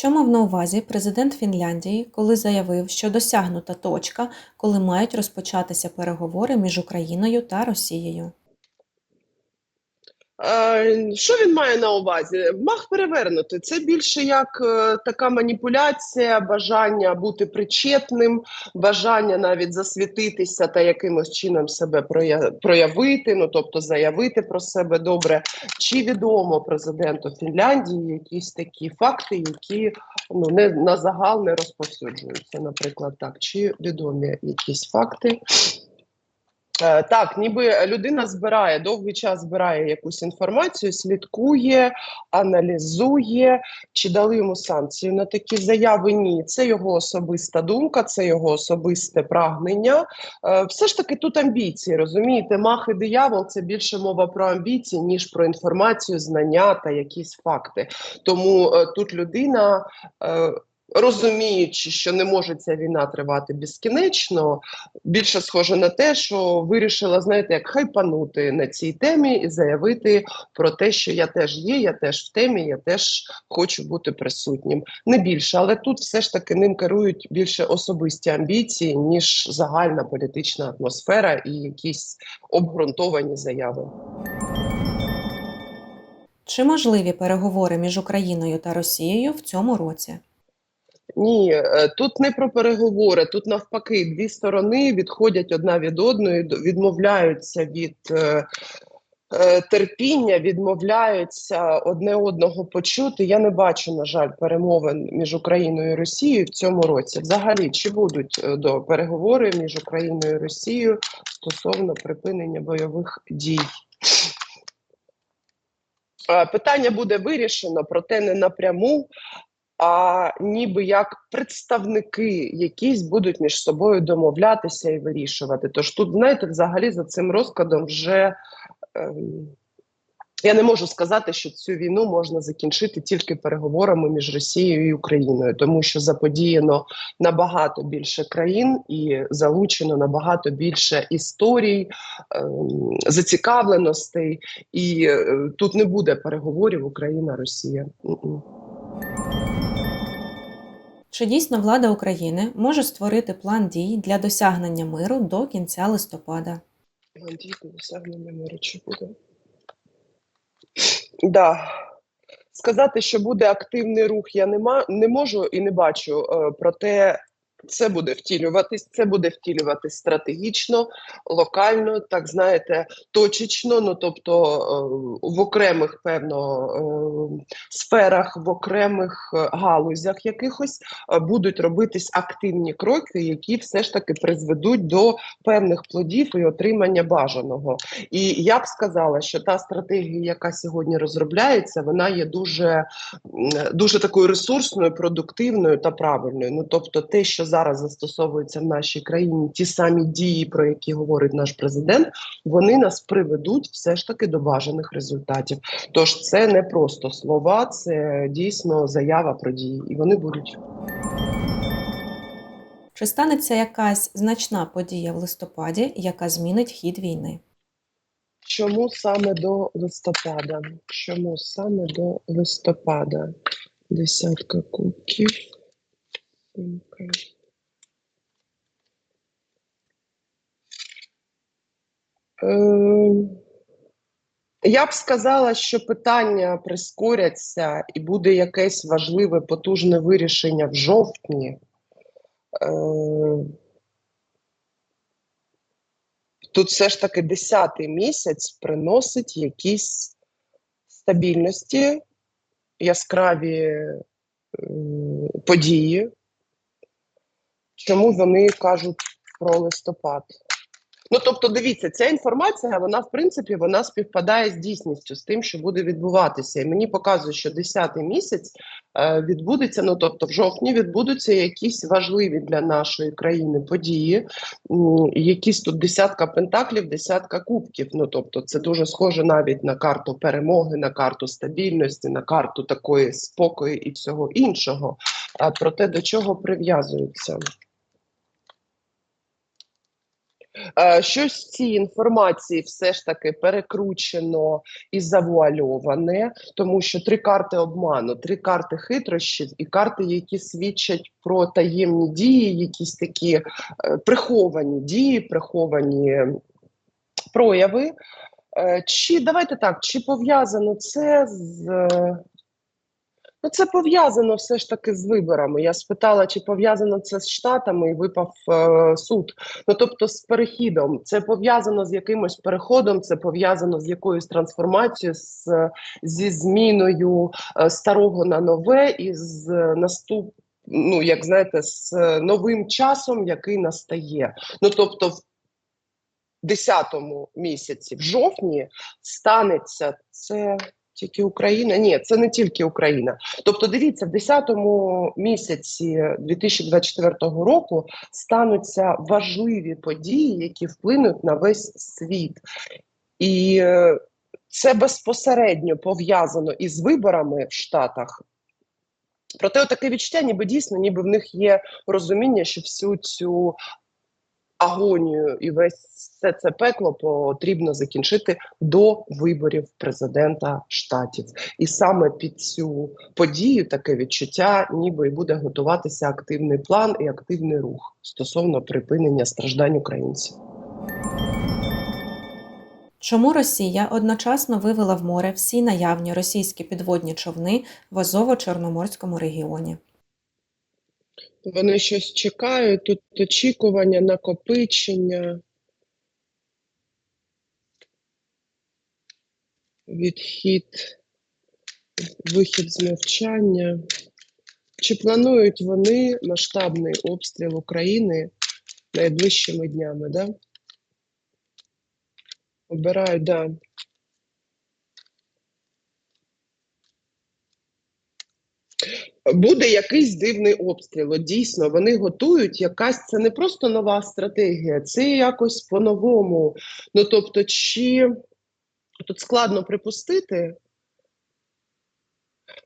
Що мав на увазі президент Фінляндії, коли заявив, що досягнута точка, коли мають розпочатися переговори між Україною та Росією? Що він має на увазі? Мах перевернути. Це більше як е, така маніпуляція, бажання бути причетним, бажання навіть засвітитися та якимось чином себе проя- проявити, ну тобто заявити про себе добре. Чи відомо президенту Фінляндії якісь такі факти, які ну не на загал не розповсюджуються, наприклад, так, чи відомі якісь факти? Е, Так, ніби людина збирає довгий час збирає якусь інформацію, слідкує, аналізує, чи дали йому санкцію на такі заяви. Ні, це його особиста думка, це його особисте прагнення. Е, Все ж таки тут амбіції, розумієте, мах і диявол це більше мова про амбіції, ніж про інформацію, знання та якісь факти. Тому е, тут людина. Розуміючи, що не може ця війна тривати безкінечно, більше схоже на те, що вирішила, знаєте, як хайпанути на цій темі і заявити про те, що я теж є, я теж в темі, я теж хочу бути присутнім. Не більше, але тут все ж таки ним керують більше особисті амбіції, ніж загальна політична атмосфера і якісь обґрунтовані заяви. Чи можливі переговори між Україною та Росією в цьому році? Ні, е, тут не про переговори. Тут навпаки, дві сторони відходять одна від одної, відмовляються від е, е, терпіння, відмовляються одне одного почути. Я не бачу, на жаль, перемовин між Україною і Росією в цьому році. Взагалі, чи будуть до переговори між Україною і Росією стосовно припинення бойових дій? Питання буде вирішено, проте не напряму, а ніби як представники якісь будуть між собою домовлятися і вирішувати. Тож тут, знаєте, взагалі за цим розкладом вже ем, я не можу сказати, що цю війну можна закінчити тільки переговорами між Росією і Україною, тому що заподіяно набагато більше країн і залучено набагато більше історій, ем, зацікавленостей, і е, тут не буде переговорів Україна-Росія. Чи дійсно влада України може створити план дій для досягнення миру до кінця листопада? Дійсно, досягнення миру чи буде? Да. Сказати, що буде активний рух, я не, ма- не можу і не бачу. Е, проте це буде втілюватись, це буде втілюватись стратегічно, локально, так знаєте, точечно. Ну тобто е, в окремих певно е, сферах, в окремих е, галузях якихось будуть робитись активні кроки, які все ж таки призведуть до певних плодів і отримання бажаного. І я б сказала, що та стратегія, яка сьогодні розробляється, вона є дуже, дуже такою ресурсною, продуктивною та правильною. Ну тобто, те, що зараз застосовується в нашій країні, ті самі дії, про які говорить наш президент, вони нас приведуть все ж таки до бажаних результатів. Тож це не просто слова, це дійсно заява про дії, і вони будуть. Чи станеться якась значна подія в листопаді, яка змінить хід війни? Чому саме до листопада? Чому саме до листопада? Десятка кубків. Сімка. Я б сказала, що питання прискоряться і буде якесь важливе потужне вирішення в жовтні. Е, Тут все ж таки 10-й місяць приносить якісь стабільності, яскраві е, події. Чому вони кажуть про листопад? Ну, тобто, дивіться, ця інформація, вона в принципі вона співпадає з дійсністю, з тим, що буде відбуватися. І мені показує, що 10-й місяць е, відбудеться. Ну тобто, в жовтні відбудуться якісь важливі для нашої країни події. М, Якісь тут десятка пентаклів, десятка кубків. Ну тобто, це дуже схоже навіть на карту перемоги, на карту стабільності, на карту такої спокою і всього іншого. А про те, до чого прив'язуються. Е, Щось з цієї інформації все ж таки перекручено і завуальоване, тому що три карти обману, три карти хитрощів і карти, які свідчать про таємні дії, якісь такі е, приховані дії, приховані прояви. Е, Чи давайте так, чи пов'язано це з. Ну, це пов'язано все ж таки з виборами. Я спитала, чи пов'язано це з штатами, і випав е, суд. Ну тобто з перехідом. Це пов'язано з якимось переходом, це пов'язано з якоюсь трансформацією, з, зі зміною е, старого на нове і з наступ. Ну, як знаєте, з е, новим часом, який настає. Ну тобто, в 10-му місяці, в жовтні, станеться це тільки Україна. Ні, це не тільки Україна. Тобто, дивіться, в 10-му місяці 2024 року стануться важливі події, які вплинуть на весь світ. І е, це безпосередньо пов'язано із виборами в Штатах. Проте таке відчуття, ніби дійсно, ніби в них є розуміння, що всю цю агонію і весь все це пекло потрібно закінчити до виборів президента штатів. І саме під цю подію таке відчуття, ніби і буде готуватися активний план і активний рух стосовно припинення страждань українців. Чому Росія одночасно вивела в море всі наявні російські підводні човни в Азово-Чорноморському регіоні? Вони щось чекають, тут очікування, накопичення. Відхід, вихід з мовчання. Чи планують вони масштабний обстріл України найближчими днями, да? Обирають, да. Буде якийсь дивний обстріл. От Дійсно, вони готують якась це не просто нова стратегія, це якось по-новому. Ну тобто, чи тут складно припустити,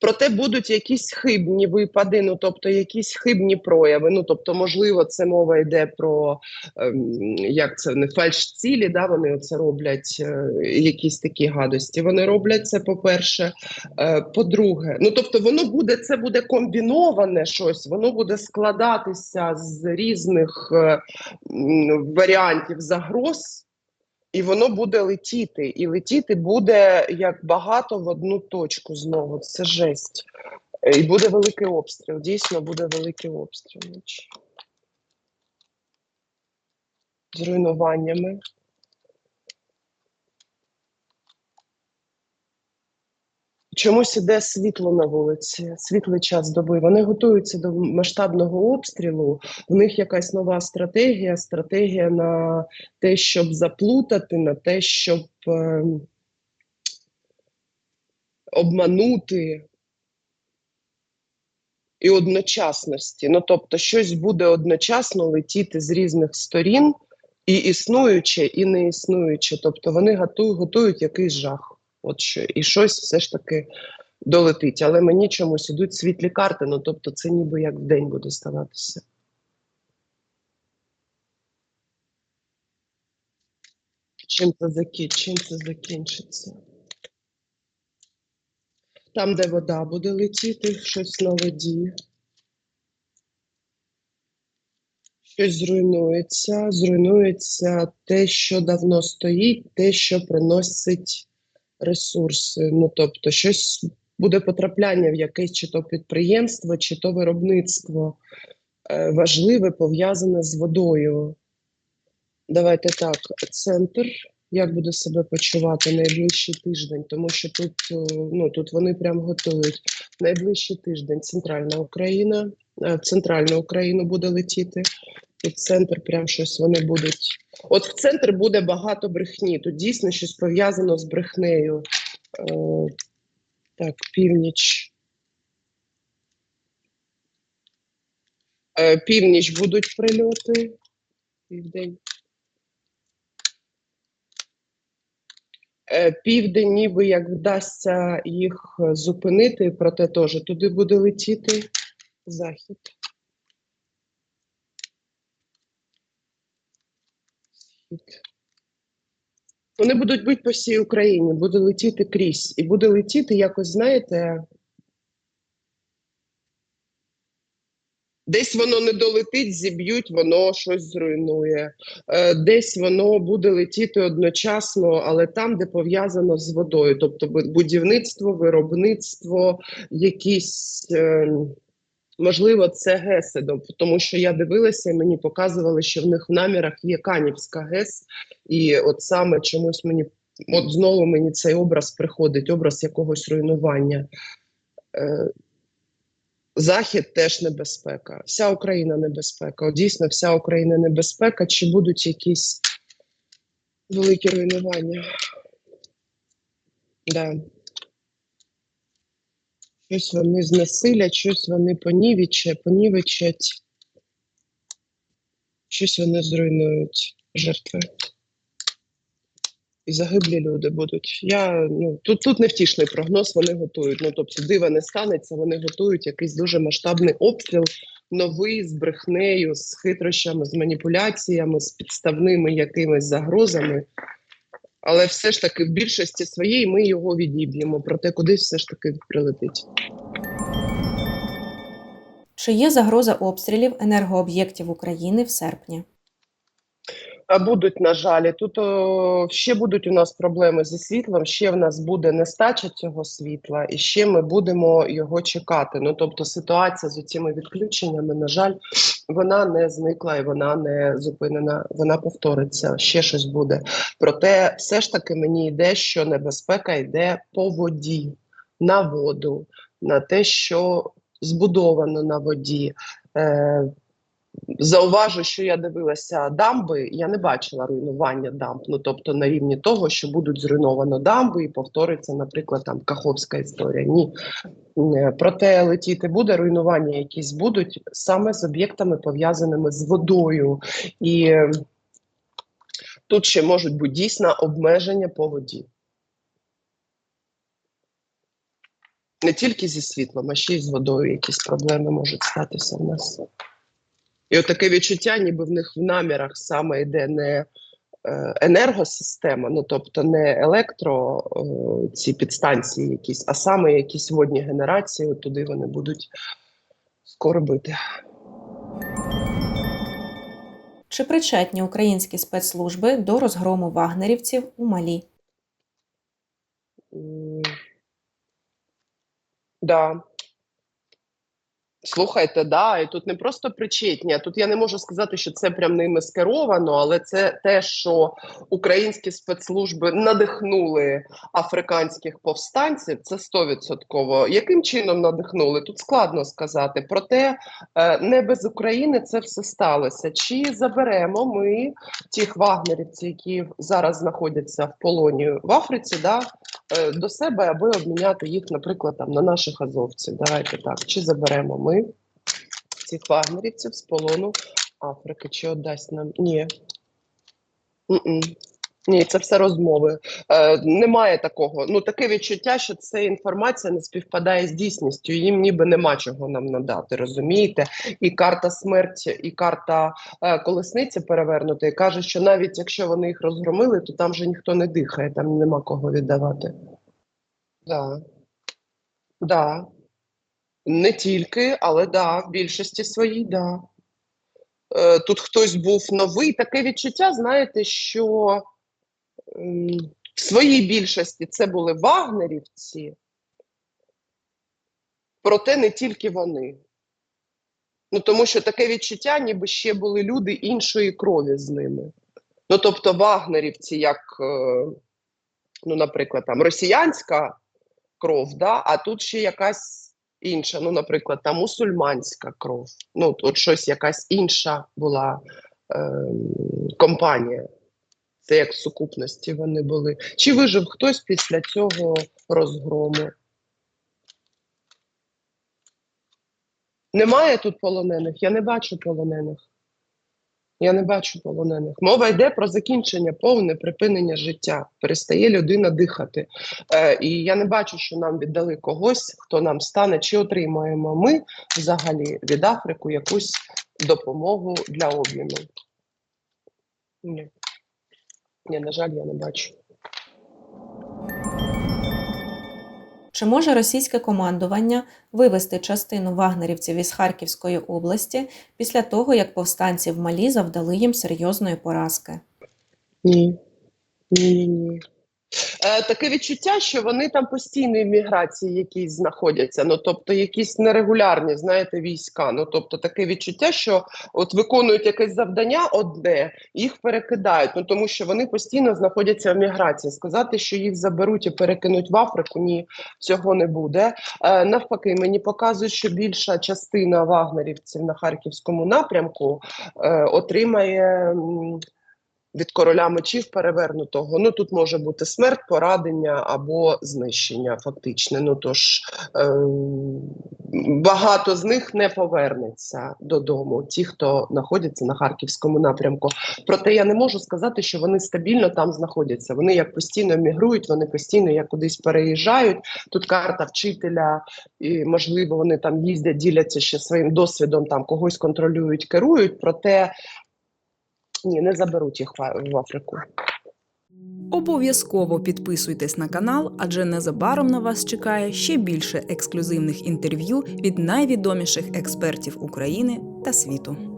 проте будуть якісь хибні випади, ну тобто якісь хибні прояви. Ну тобто, можливо, це мова йде про ем, як це не фальш-цілі, да, вони це роблять е, якісь такі гадості. Вони роблять це, по-перше. Е, по-друге, ну тобто, воно буде це буде комбіноване щось, воно буде складатися з різних е, варіантів загроз. І воно буде летіти, і летіти буде як багато в одну точку знову. Це жесть. Е, І буде великий обстріл. Дійсно буде великий обстріл. З руйнуваннями. Чомусь іде світло на вулиці, світлий час доби. Вони готуються до масштабного обстрілу. В них якась нова стратегія, стратегія на те, щоб заплутати, на те, щоб е, обманути і одночасності. Ну, тобто, щось буде одночасно летіти з різних сторін, і існуюче, і не існуюче. Тобто вони готують якийсь жах. От що, і щось все ж таки долетить. Але мені чомусь ідуть світлі карти, ну тобто це ніби як вдень буде ставатися. Чим це, закі... Чим це закінчиться? Там, де вода буде летіти, щось на воді. Щось зруйнується, зруйнується те, що давно стоїть, те, що приносить ресурси. Ну, тобто, щось буде потрапляння в якесь чи то підприємство, чи то виробництво е, важливе, пов'язане з водою. Давайте так, центр. Як буде себе почувати найближчий тиждень, тому що тут е, ну тут вони прям готують найближчий тиждень. Центральна Україна, е, в центральну Україну буде летіти. Тут центр, прям щось вони будуть. От в центр буде багато брехні. Тут дійсно щось пов'язано з брехнею. Е, так, північ. Е, північ будуть прильоти. Південь. Е, Південь, ніби як вдасться їх зупинити, проте теж туди буде летіти захід. Вони будуть бити по всій Україні, буде летіти крізь. І буде летіти якось, знаєте. Десь воно не долетить, зіб'ють, воно щось зруйнує. Е, Десь воно буде летіти одночасно, але там, де пов'язано з водою. Тобто будівництво, виробництво, якісь. Можливо, це ГЕСи, тому що я дивилася і мені показували, що в них в намірах є Канівська ГЕС, і от саме чомусь мені от знову мені цей образ приходить, образ якогось руйнування. Е, Захід теж небезпека, вся Україна небезпека. От дійсно, вся Україна небезпека. Чи будуть якісь великі руйнування? Да. Щось вони знесилять, щось вони понівечать, понівечать, щось вони зруйнують жертви. І загиблі люди будуть. Я, ну, тут, тут невтішний прогноз, вони готують. Ну, тобто, дива не станеться, вони готують якийсь дуже масштабний обстріл, новий з брехнею, з хитрощами, з маніпуляціями, з підставними якимись загрозами. Але все ж таки в більшості своєї ми його відіб'ємо, проте кудись все ж таки прилетить. Чи є загроза обстрілів енергооб'єктів України в серпні? А будуть, на жаль, тут о, ще будуть у нас проблеми зі світлом. Ще в нас буде нестача цього світла, і ще ми будемо його чекати. Ну тобто, ситуація з цими відключеннями, на жаль, вона не зникла і вона не зупинена. Вона повториться. Ще щось буде. Проте, все ж таки, мені йде, що небезпека йде по воді, на воду, на те, що збудовано на воді. Е, Зауважу, що я дивилася дамби, я не бачила руйнування дамб. Ну тобто на рівні того, що будуть зруйновано дамби і повториться, наприклад, там Каховська історія. Ні. Е, Проте летіти буде, руйнування якісь будуть саме з об'єктами пов'язаними з водою. І е, тут ще можуть бути дійсно обмеження по воді. Не тільки зі світлом, а ще й з водою якісь проблеми можуть статися в нас. І от таке відчуття, ніби в них в намірах саме йде не е, енергосистема, ну тобто не електро е, ці підстанції якісь, а саме якісь водні генерації, от туди вони будуть скоро бити. Чи причетні українські спецслужби до розгрому вагнерівців у Малі? М, Да. Слухайте, да, і тут не просто причетні, а тут я не можу сказати, що це прям ними скеровано, але це те, що українські спецслужби надихнули африканських повстанців, це стовідсотково. Яким чином надихнули? Тут складно сказати. Проте е, не без України це все сталося. Чи заберемо ми тих вагнерівців, які зараз знаходяться в полоні в Африці, да, до себе, аби обміняти їх, наприклад, там на наших азовців. Давайте так. Чи заберемо ми цих вагнерівців з полону Африки? Чи отдасть нам? Ні. М-м. Ні, це все розмови. Е, немає такого. Ну таке відчуття, що ця інформація не співпадає з дійсністю. Їм ніби нема чого нам надати. Розумієте? І карта смерті, і карта е, колесниці перевернути, каже, що навіть якщо вони їх розгромили, то там же ніхто не дихає, там нема кого віддавати. Да. Да. Не тільки, але да, в більшості своїй, да. Е, тут хтось був новий. Таке відчуття, знаєте, що в своїй більшості це були вагнерівці, проте не тільки вони. Ну, тому що таке відчуття, ніби ще були люди іншої крові з ними. Ну, тобто, вагнерівці, як, е, ну, наприклад, там росіянська кров, да? а тут ще якась інша, ну, наприклад, там мусульманська кров. Ну, от щось якась інша була е, компанія. Це як сукупності вони були. Чи вижив хтось після цього розгрому? Немає тут полонених? Я не бачу полонених. Я не бачу полонених. Мова йде про закінчення, повне припинення життя. Перестає людина дихати. Е, і я не бачу, що нам віддали когось, хто нам стане, чи отримаємо ми взагалі від Африку якусь допомогу для обміну. Ні. Ні, на жаль, я не бачу. Чи може російське командування вивести частину вагнерівців із Харківської області після того, як повстанці в Малі завдали їм серйозної поразки? Ні. Ні, ні. Е, таке відчуття, що вони там постійно в міграції якісь знаходяться. Ну тобто якісь нерегулярні, знаєте, війська. Ну тобто таке відчуття, що от виконують якесь завдання одне, їх перекидають. Ну тому що вони постійно знаходяться в міграції. Сказати, що їх заберуть і перекинуть в Африку, ні, цього не буде. Е, навпаки, мені показують, що більша частина вагнерівців на харківському напрямку е, отримає. Від короля мечів перевернутого. Ну тут може бути смерть, порадення або знищення, фактичне. Ну тож ем, багато з них не повернеться додому, ті, хто знаходяться на харківському напрямку. Проте я не можу сказати, що вони стабільно там знаходяться. Вони як постійно мігрують, вони постійно як кудись переїжджають. Тут карта вчителя, і можливо, вони там їздять, діляться ще своїм досвідом, там когось контролюють, керують. Проте ні, не заберуть їх в Африку. Обов'язково підписуйтесь на канал, адже незабаром на вас чекає ще більше ексклюзивних інтерв'ю від найвідоміших експертів України та світу.